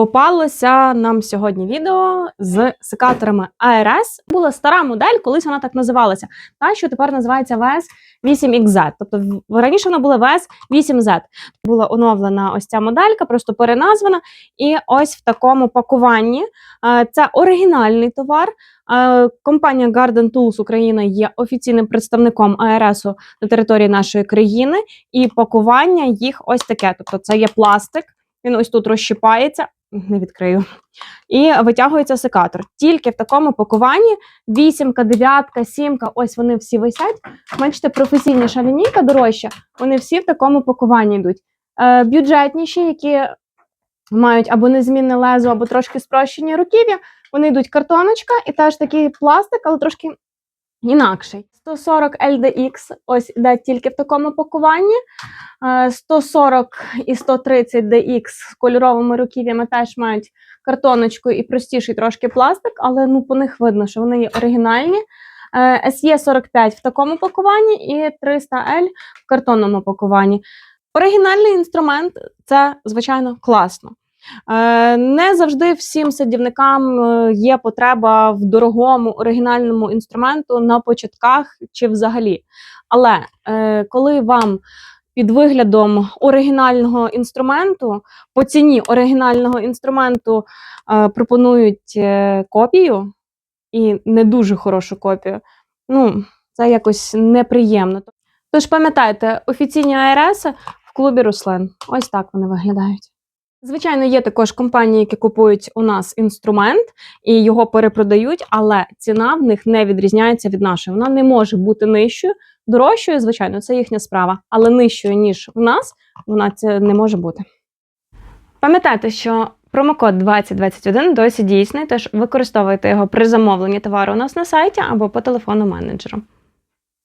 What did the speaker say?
Попалося нам сьогодні відео з секаторами ARS. Була стара модель, колись вона так називалася. Та що тепер називається VS 8XZ. Тобто раніше вона була VS 8Z. Була оновлена ось ця моделька, просто переназвана. І ось в такому пакуванні. Е, Це оригінальний товар. Е, Компанія Garden Tools Україна є офіційним представником АРС на території нашої країни, і пакування їх ось таке. Тобто, це є пластик, він ось тут розщипається, не відкрию. І витягується секатор. Тільки в такому пакуванні вісімка, дев'ятка, сімка, ось вони всі висять. Бачите, професійніша лінійка дорожча, вони всі в такому пакуванні йдуть. Е, бюджетніші, які мають або незмінне лезо, або трошки спрощені руків'я, вони йдуть картоночка і теж такий пластик, але трошки інакший. 140 LDX, ось іде тільки в такому пакуванні. Е, 140 і 130 DX з кольоровими руків'ями теж мають картоночку і простіший трошки пластик, але ну по них видно, що вони є оригінальні. Е, SE 45 в такому пакуванні і 300L в картонному пакуванні. Оригінальний інструмент це, звичайно, класно. Е, Не завжди всім садівникам е, є потреба в дорогому оригінальному інструменту на початках чи взагалі. Але е, коли вам під виглядом оригінального інструменту, по ціні оригінального інструменту е, пропонують е, копію і не дуже хорошу копію, ну, це якось неприємно. Тож пам'ятайте, офіційні АРС в клубі Руслен. Ось так вони виглядають. Звичайно, є також компанії, які купують у нас інструмент і його перепродають, але ціна в них не відрізняється від нашої. Вона не може бути нижчою, дорожчою, звичайно, це їхня справа, але нижчою, ніж в нас, вона це не може бути. Пам'ятайте, що промокод 2021 досі дійсний, тож використовуйте його при замовленні товару у нас на сайті або по телефону менеджеру.